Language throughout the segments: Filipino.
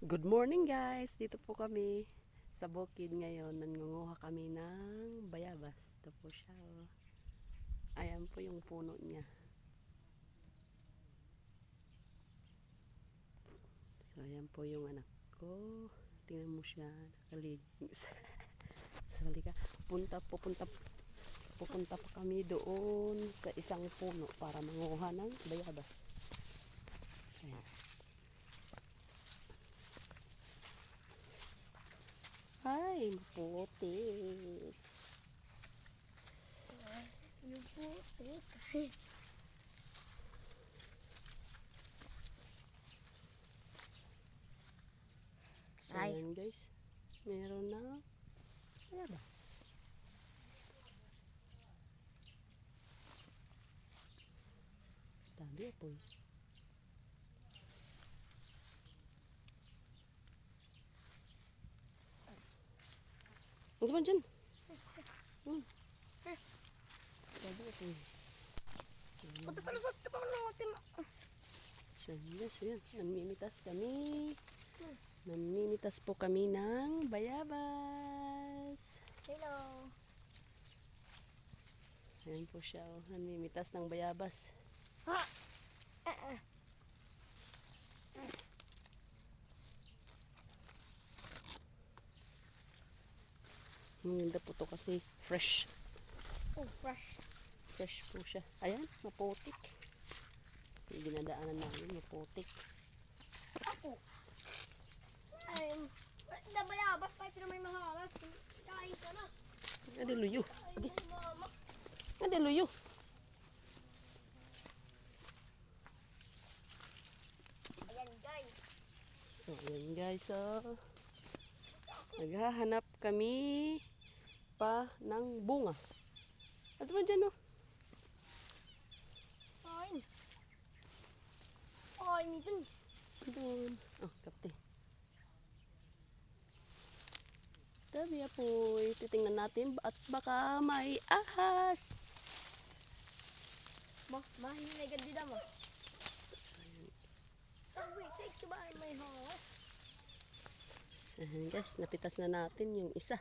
Good morning guys! Dito po kami sa bukid ngayon. Nangunguha kami ng bayabas. Ito po siya. oh. Ayan po yung puno niya. So ayan po yung anak ko. Tingnan mo siya. Nakaliging. so halika. Punta, pupunta, pupunta pa kami doon sa isang puno para manguha ng bayabas. So ayan. Ay, maputi. Yung putik. So, Ay. ayan guys. Meron na bayabas. Dami po. Ano ba dyan? Hmm. Punta pa sa tapang ng utim. So, yes, yan. Namimitas kami. Namimitas po kami ng bayabas. Hello. Ayan po siya, oh. Namimitas ng bayabas. Ha! Eh, eh. Ang ganda po to kasi fresh. Oh, fresh. Fresh po siya. Ayan, maputik. Yung dinadaanan namin, maputik. Ako. Ay, nabayabas pa sila may mahalas. Kain ka na. Adi luyo. Mama. Adi luyo. Ayan, guys. So, ayan guys, oh. Naghahanap kami pa ng bunga. At ba dyan, oh? Kain. Kain ito. Doon. Oh, kapte. Tabi po, titingnan natin at baka may ahas. Ma, mahinay ka din mo. Oh, wait, take to buy my halas. Ayan, guys, napitas na natin yung isa.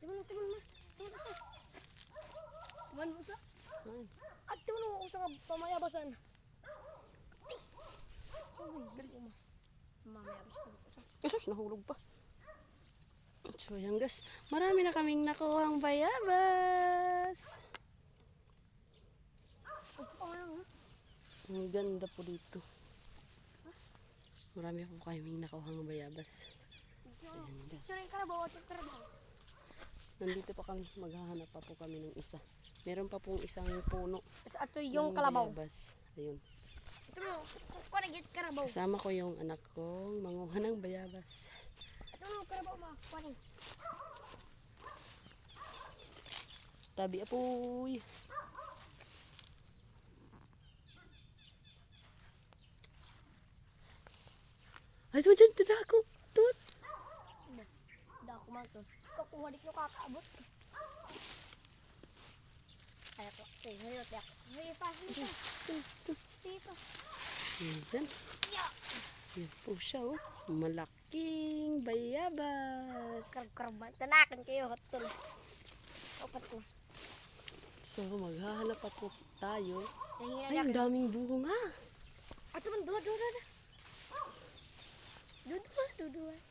Tingnan mo, tingnan mo. Tingnan mo. Sa. At tingnan mo sa pamayabasan. Uy, galing mo. Mamayabas ko. Jesus, nahulog pa. So, ayan guys, marami na kaming nakuhang bayabas. Upo nga lang, ha? Ang ganda po dito. Marami po kaming nakuhang bayabas. Ayan guys. Sino yung karabaw at yung karabaw? Nandito pa kami, maghahanap pa po kami ng isa. Meron pa pong isang puno. At yung ng kalabaw. Bayabas. Ayun. Ito mo, kuha na karabaw. Kasama ko yung anak kong manguha ng bayabas. Ito mo, karabaw mo. Kuha na. Tabi apoy. Ay, ito dyan, tada ako. Tut. Hindi ako man to. Kukuha di ko kakaabot. Ay, ako. Ay, hayot, yak. Ay, pa, dito. Dito. Ayan. Ya. Yan po siya, oh. Malaking bayabas. Karab-karaban. Tanakan kayo, hotol. Opat ko. So, maghahanap po tayo. Ay, ang daming bunga. Ato man, dua, dua. Dua, dua, dua, dua.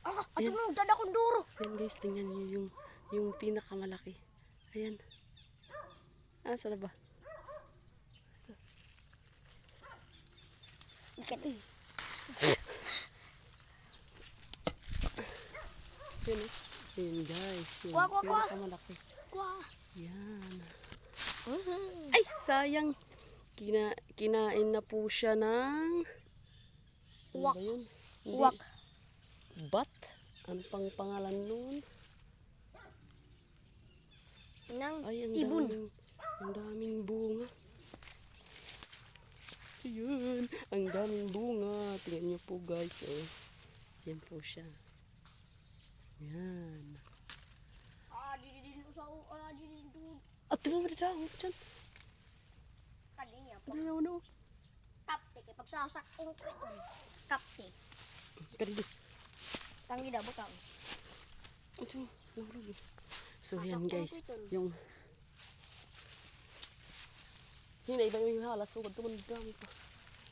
Ah, ato Ayan. mo, dada kong duro. Ayan guys, tingnan niyo yung, yung pinakamalaki. Ayan. Ah, saan ba? Ikat eh. Ayan, oh. Ayan guys. Yung Kuha, kuha, kuha. pinakamalaki. Kuha. Yan. Mhm. Ay, sayang. Kina, kinain na po siya ng... Ano Uwak. Hindi. Uwak. Bat? Ano pang pangalan nun? Nang Ay, ang ibon. daming, ang daming bunga. Ayun, ang daming bunga. Tingnan niyo po guys. Oh. Yan po siya. Yan. At tumama na daw. Diyan. Kadinya Ano na ano? Kapte, kay pagsasakong ko ito. Kapte. Di. Tangi daw, eh. So yan guys, yung Hinay ba yung halas sugod tuman dami pa.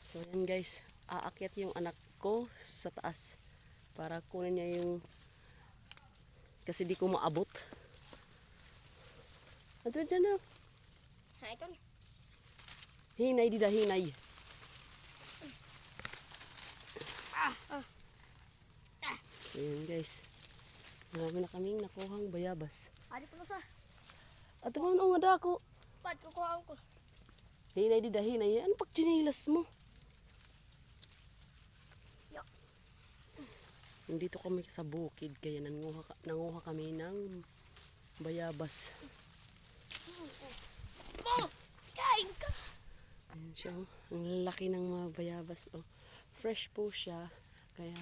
So yan guys, aakyat yung anak ko sa taas para kunin niya yung kasi di ko maabot. Ato dyan na. Ha, ito. Hinay di da hinay. Ah, ah. So yan guys. Marami na kaming nakuhang bayabas. Adi pa sa. At mo nga dako. Pad, kukuhaan ko. Hinay di da hinay. Ano pag chinilas mo? Yo. Nandito kami sa bukid kaya nanguha, nanguha kami ng bayabas. Mo! Kain ka! Ayan siya. oh. Ang laki ng mga bayabas. Oh. Fresh po siya. Kaya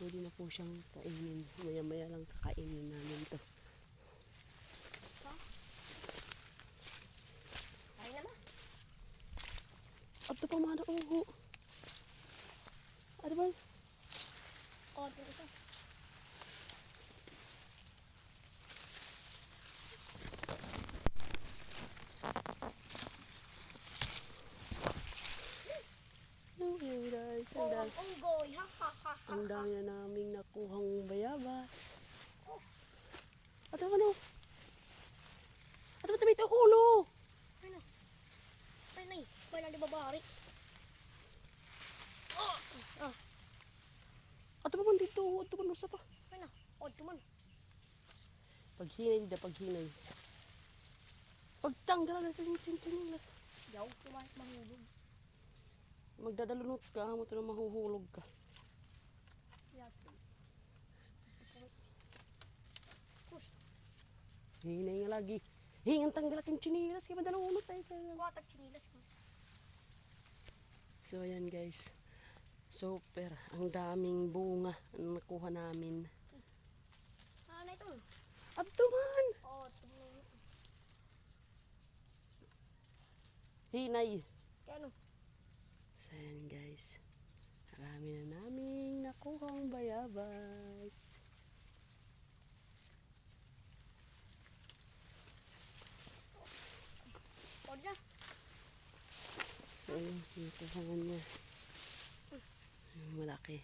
pwede na po siyang kainin. Maya maya lang kakainin namin to. At pa mga uho. Ano ba? O, ito isa. Oh, yun guys. Ang Oh, dami, ang unggoy. Ha, ha, ha, ha. Ang dami na naming nakuhang bayabas. At ano? At ano ito ulo? Ano? Nay. Wala di babari. Oh, oh. At ano man dito? At ano man sa pa? Ano? O, ito man. Paghinay da paghinay. Pagtanggal na sa chinilas. Yaw, tumalit mahulog. Magdadalunot ka, mo to na mahuhulog ka. Hinay nga lagi. Hingan tanggal aking chinilas, kaya madalunot tayo ka. kuwatag chinilas ko. So ayan guys. Super. Ang daming bunga ang nakuha namin. Ah, na ito. At tuman! O, ito mo. Hinay. Kaya ano? So ayan guys. Marami na naming nakuhang bayabas. O, dyan. So ayun, nakuha niya. Malaki.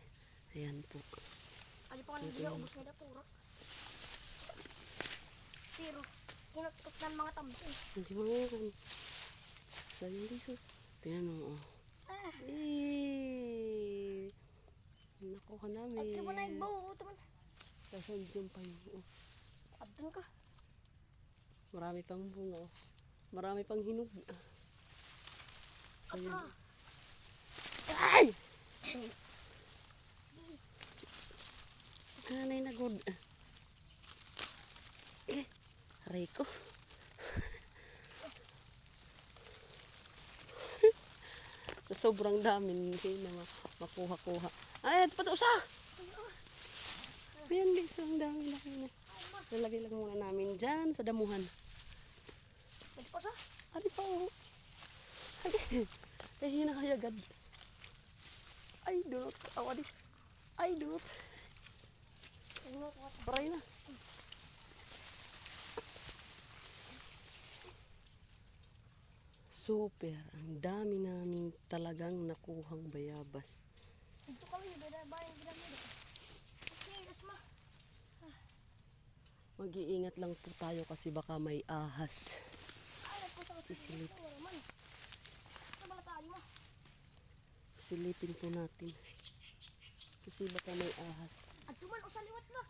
Ayan po. Ano pa ka nang diya, ubos na na puro. Pero, kinutkot ng mga tamsin. Hindi mo yan. So yun guys. oh. Tingnan mo. Oh. Ah, Eh, nakuha namin. at mo na igbaw, ito man. Kasal dyan pa yung, oh, Abdun ka. marami pang bunga. Oh. Marami pang hinog. So yun. Ay! Anay na good. Eh, aray ko. Sobrang dami, hindi na ma- makuha-kuha. Ay, ito pa ito, usa! Ayan guys, ang dami na. Lalagay lang muna namin dyan sa damuhan. Ito pa sa? Ari pa oh. Ay, ay hinakayagad. Ay, dunot. Awa di. Ay, dunot. Paray na. Super. Ang dami namin talagang nakuhang bayabas. Ito kami, beda bayan bilang mo. Chinilas ma. Mag-iingat lang po tayo kasi baka may ahas. Natali mo? Silipin po natin. Kasi baka may ahas. At tuman, o sa liwat na.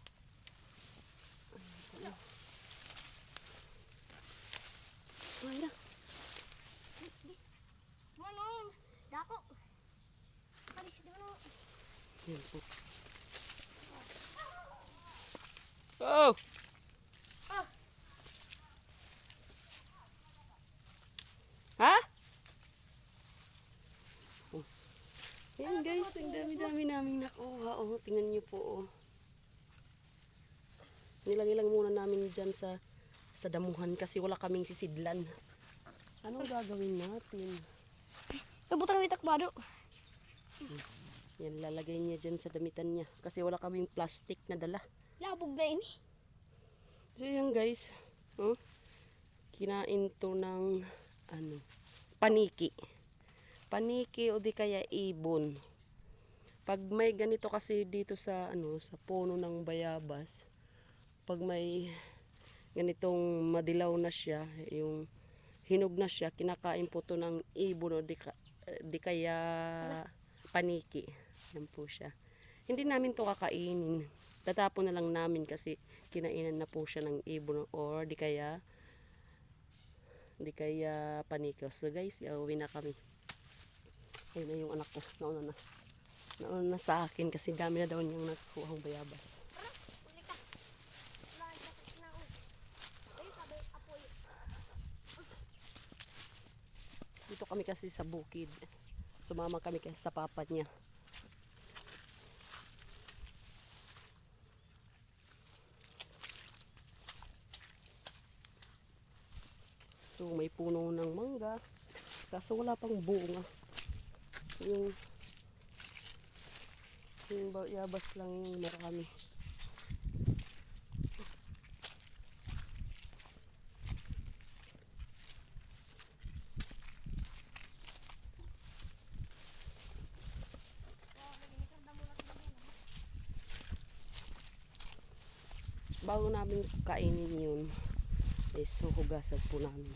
Ay na. Ano? Dako. Kali, di ba no? Yan po. Oh! Ah, Ha? Oh. Yan guys, ang dami-dami naming nakuha. Oh, tingnan niyo po. Oh. Nilagay lang muna namin dyan sa sa damuhan kasi wala kaming sisidlan. Anong gagawin natin? Tabutan ng itak bado. Yan, lalagay niya dyan sa damitan niya. Kasi wala kaming plastic na dala. Labog na ini. So yan guys, oh, kinain to ng ano, paniki. Paniki o di kaya ibon. Pag may ganito kasi dito sa ano, sa puno ng bayabas, pag may ganitong madilaw na siya, yung hinog na siya, kinakain po to ng ibon o di, ka- di kaya paniki. Yan po siya. Hindi namin to kakainin. Tatapon na lang namin kasi kinainan na po siya ng ibon or di kaya di kaya paniko. So guys, iuwi na kami. Ayun na yung anak ko. Nauna na. Nauna na sa akin kasi dami na daw niyang nakuhang bayabas. Uli ka. Wala, sakit na ako. Ayun, sabi, apoy. Dito kami kasi sa bukid. Sumama kami kasi sa papa niya. So may puno ng mangga. Kaso wala pang bunga. Yung yung bayabas lang yung marami. Bago namin kainin yun, is huhugasan po namin.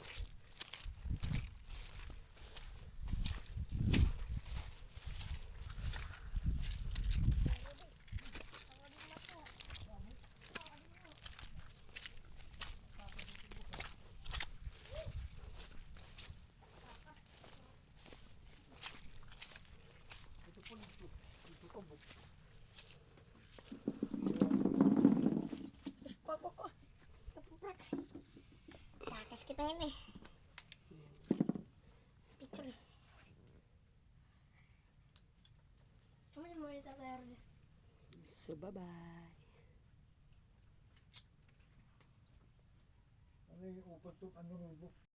Ko, ko, ko. Kapuprak. Takas kita yun eh. Picture. Ano mo yung tatayar niya? So bye-bye. Ano yung upat to? Ano yung